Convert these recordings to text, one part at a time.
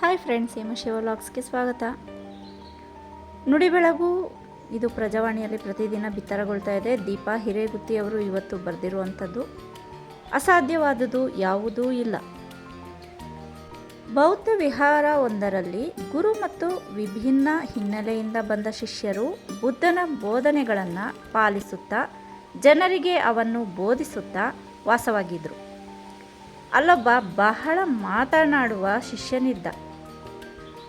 Hi friends ಹೇಮ ಶಿವಲಾಗ್ಸ್ಗೆ ಸ್ವಾಗತ. ನುಡಿ ಬೆಳಗು, ಇದು ಪ್ರಜಾವಾಣಿಯಲ್ಲಿ ಪ್ರತಿದಿನ ಬಿತ್ತರಗೊಳ್ತಾ ಇದೆ. ದೀಪಾ ಹಿರೇಗುತ್ತಿಯವರು ಇವತ್ತು ಬರೆದಿರುವಂಥದ್ದು ಅಸಾಧ್ಯವಾದುದು ಯಾವುದೂ ಇಲ್ಲ. ಬೌದ್ಧ ವಿಹಾರ ಒಂದರಲ್ಲಿ ಗುರು ಮತ್ತು ವಿಭಿನ್ನ ಹಿನ್ನೆಲೆಯಿಂದ ಬಂದ ಶಿಷ್ಯರು ಬುದ್ಧನ ಬೋಧನೆಗಳನ್ನು ಪಾಲಿಸುತ್ತಾ, ಜನರಿಗೆ ಅವನ್ನು ಬೋಧಿಸುತ್ತಾ ವಾಸವಾಗಿದ್ದರು ಅಲ್ಲೊಬ್ಬ ಬಹಳ ಮಾತನಾಡುವ ಶಿಷ್ಯನಿದ್ದ.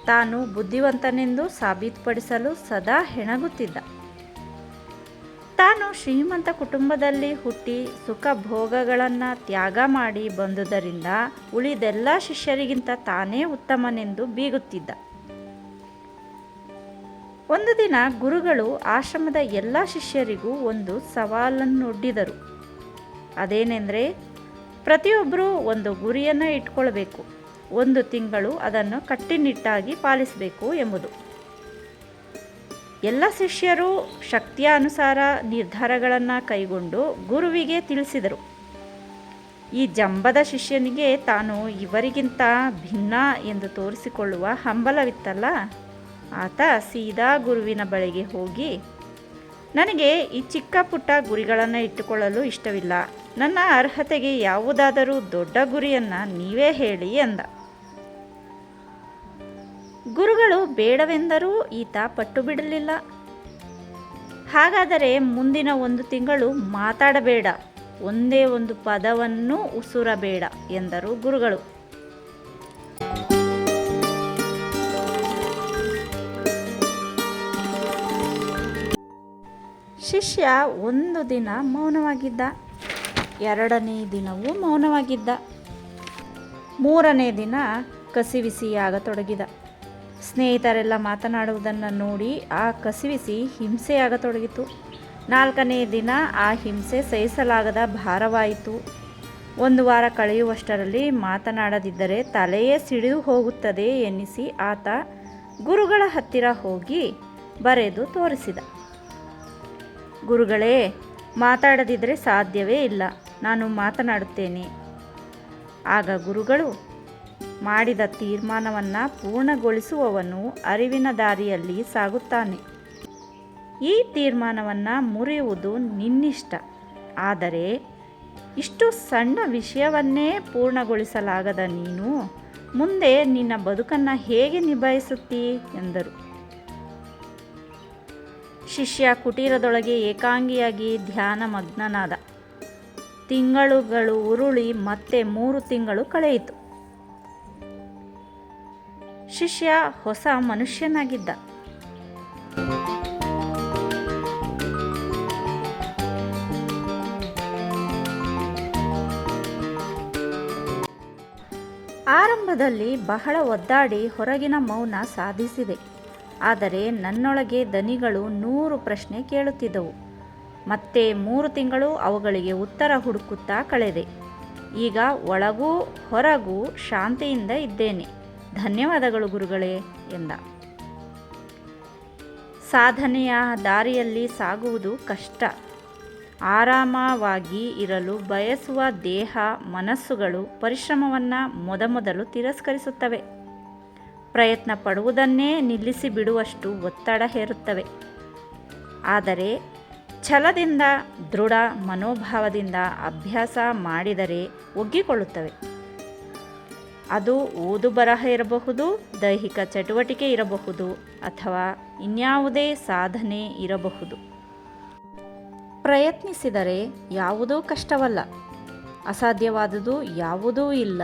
ತಾನು ಬುದ್ಧಿವಂತನೆಂದು ಸಾಬೀತುಪಡಿಸಲು ಸದಾ ಹೆಣಗುತ್ತಿದ್ದ. ತಾನು ಶ್ರೀಮಂತ ಕುಟುಂಬದಲ್ಲಿ ಹುಟ್ಟಿ ಸುಖ ಭೋಗಗಳನ್ನು ತ್ಯಾಗ ಮಾಡಿ ಬಂದುದರಿಂದ ಉಳಿದೆಲ್ಲ ಶಿಷ್ಯರಿಗಿಂತ ತಾನೇ ಉತ್ತಮನೆಂದು ಬೀಗುತ್ತಿದ್ದ. ಒಂದು ದಿನ ಗುರುಗಳು ಆಶ್ರಮದ ಎಲ್ಲ ಶಿಷ್ಯರಿಗೂ ಒಂದು ಸವಾಲನ್ನೊಡ್ಡಿದರು. ಅದೇನೆಂದರೆ ಪ್ರತಿಯೊಬ್ಬರೂ ಒಂದು ಗುರಿಯನ್ನು ಇಟ್ಕೊಳ್ಬೇಕು. ಒಂದು ತಿಂಗಳು ಅದನ್ನು ಕಟ್ಟಿನಿಟ್ಟಾಗಿ ಪಾಲಿಸಬೇಕು ಎಂಬುದು. ಎಲ್ಲ ಶಿಷ್ಯರು ಶಕ್ತಿಯ ಅನುಸಾರ ನಿರ್ಧಾರಗಳನ್ನು ಕೈಗೊಂಡು ಗುರುವಿಗೆ ತಿಳಿಸಿದರು. ಈ ಜಂಬದ ಶಿಷ್ಯನಿಗೆ ತಾನು ಇವರಿಗಿಂತ ಭಿನ್ನ ಎಂದು ತೋರಿಸಿಕೊಳ್ಳುವ ಹಂಬಲವಿತ್ತಲ್ಲ? ಆತ ಸೀದಾ ಗುರುವಿನ ಬಳಿಗೆ ಹೋಗಿ, ನನಗೆ ಈ ಚಿಕ್ಕ ಪುಟ್ಟ ಗುರಿಗಳನ್ನು ಇಟ್ಟುಕೊಳ್ಳಲು ಇಷ್ಟವಿಲ್ಲ. ನನ್ನ ಅರ್ಹತೆಗೆ ಯಾವುದಾದರೂ ದೊಡ್ಡ ಗುರಿಯನ್ನು ನೀವೇ ಹೇಳಿ ಎಂದ ಗುರುಗಳು ಬೇಡವೆಂದರೂ ಈತ ಪಟ್ಟು ಬಿಡಲಿಲ್ಲ ಹಾಗಾದರೆ ಮುಂದಿನ ಒಂದು ತಿಂಗಳು ಮಾತಾಡಬೇಡ. ಒಂದೇ ಒಂದು ಪದವನ್ನು ಉಸುರಬೇಡ ಎಂದರು ಗುರುಗಳು. ಶಿಷ್ಯ ಒಂದು ದಿನ ಮೌನವಾಗಿದ್ದ. ಎರಡನೇ ದಿನವೂ ಮೌನವಾಗಿದ್ದ. ಮೂರನೇ ದಿನ ಕಸಿವಿಸಿಯಾಗತೊಡಗಿದ. ಸ್ನೇಹಿತರೆಲ್ಲ ಮಾತನಾಡುವುದನ್ನು ನೋಡಿ ಆ ಕಸಿವಿಸಿ ಹಿಂಸೆಯಾಗತೊಡಗಿತು. ನಾಲ್ಕನೇ ದಿನ ಆ ಹಿಂಸೆ ಸಹಿಸಲಾಗದ ಭಾರವಾಯಿತು. ಒಂದು ವಾರ ಕಳೆಯುವಷ್ಟರಲ್ಲಿ ಮಾತನಾಡದಿದ್ದರೆ ತಲೆಯೇ ಸಿಡಿದು ಹೋಗುತ್ತದೆ ಎನ್ನಿಸಿ ಆತ ಗುರುಗಳ ಹತ್ತಿರ ಹೋಗಿ ಬರೆದು ತೋರಿಸಿದ. ಗುರುಗಳೇ, ಮಾತಾಡದಿದ್ದರೆ ಸಾಧ್ಯವೇ ಇಲ್ಲ. ನಾನು ಮಾತನಾಡುತ್ತೇನೆ. ಆಗ ಗುರುಗಳು ಮಾಡಿದ ತೀರ್ಮಾನವನ್ನು ಪೂರ್ಣಗೊಳಿಸುವವನು ಅರಿವಿನ ದಾರಿಯಲ್ಲಿ ಸಾಗುತ್ತಾನೆ. ಈ ತೀರ್ಮಾನವನ್ನು ಮುರಿಯುವುದು ನಿನ್ನಿಷ್ಟ. ಆದರೆ ಇಷ್ಟು ಸಣ್ಣ ವಿಷಯವನ್ನೇ ಪೂರ್ಣಗೊಳಿಸಲಾಗದ ನೀನು ಮುಂದೆ ನಿನ್ನ ಬದುಕನ್ನು ಹೇಗೆ ನಿಭಾಯಿಸುತ್ತೀ? ಎಂದರು. ಶಿಷ್ಯ ಕುಟೀರದೊಳಗೆ ಏಕಾಂಗಿಯಾಗಿ ಧ್ಯಾನ ಮಗ್ನನಾದ ತಿಂಗಳುಗಳು ಉರುಳಿ ಮತ್ತೆ ಮೂರು ತಿಂಗಳು ಕಳೆಯಿತು. ಶಿಷ್ಯ ಹೊಸ ಮನುಷ್ಯನಾಗಿದ್ದ. ಆರಂಭದಲ್ಲಿ ಬಹಳ ಒದ್ದಾಡಿ ಹೊರಗಿನ ಮೌನ ಸಾಧಿಸಿದೆ. ಆದರೆ ನನ್ನೊಳಗೆ ದನಿಗಳು ನೂರು ಪ್ರಶ್ನೆ ಕೇಳುತ್ತಿದ್ದವು. ಮತ್ತೆ ಮೂರು ತಿಂಗಳು ಅವುಗಳಿಗೆ ಉತ್ತರ ಹುಡುಕುತ್ತಾ ಕಳೆದೆ. ಈಗ ಒಳಗೂ ಹೊರಗೂ ಶಾಂತಿಯಿಂದ ಇದ್ದೇನೆ. ಧನ್ಯವಾದಗಳು ಗುರುಗಳೇ ಎಂದ. ಸಾಧನೆಯ ದಾರಿಯಲ್ಲಿ ಸಾಗುವುದು ಕಷ್ಟ. ಆರಾಮವಾಗಿ ಇರಲು ಬಯಸುವ ದೇಹ, ಮನಸ್ಸುಗಳು ಪರಿಶ್ರಮವನ್ನು ಮೊದಮೊದಲು ತಿರಸ್ಕರಿಸುತ್ತವೆ. ಪ್ರಯತ್ನ ಪಡುವುದನ್ನೇ ನಿಲ್ಲಿಸಿ ಬಿಡುವಷ್ಟು ಒತ್ತಡ ಹೇರುತ್ತವೆ. ಆದರೆ ಛಲದಿಂದ, ದೃಢ ಮನೋಭಾವದಿಂದ ಅಭ್ಯಾಸ ಮಾಡಿದರೆ ಒಗ್ಗಿಕೊಳ್ಳುತ್ತವೆ. ಅದು ಓದು ಬರಹ ಇರಬಹುದು, ದೈಹಿಕ ಚಟುವಟಿಕೆ ಇರಬಹುದು, ಅಥವಾ ಇನ್ಯಾವುದೇ ಸಾಧನೆ ಇರಬಹುದು. ಪ್ರಯತ್ನಿಸಿದರೆ ಯಾವುದೂ ಕಷ್ಟವಲ್ಲ, ಅಸಾಧ್ಯವಾದುದು ಯಾವುದೂ ಇಲ್ಲ.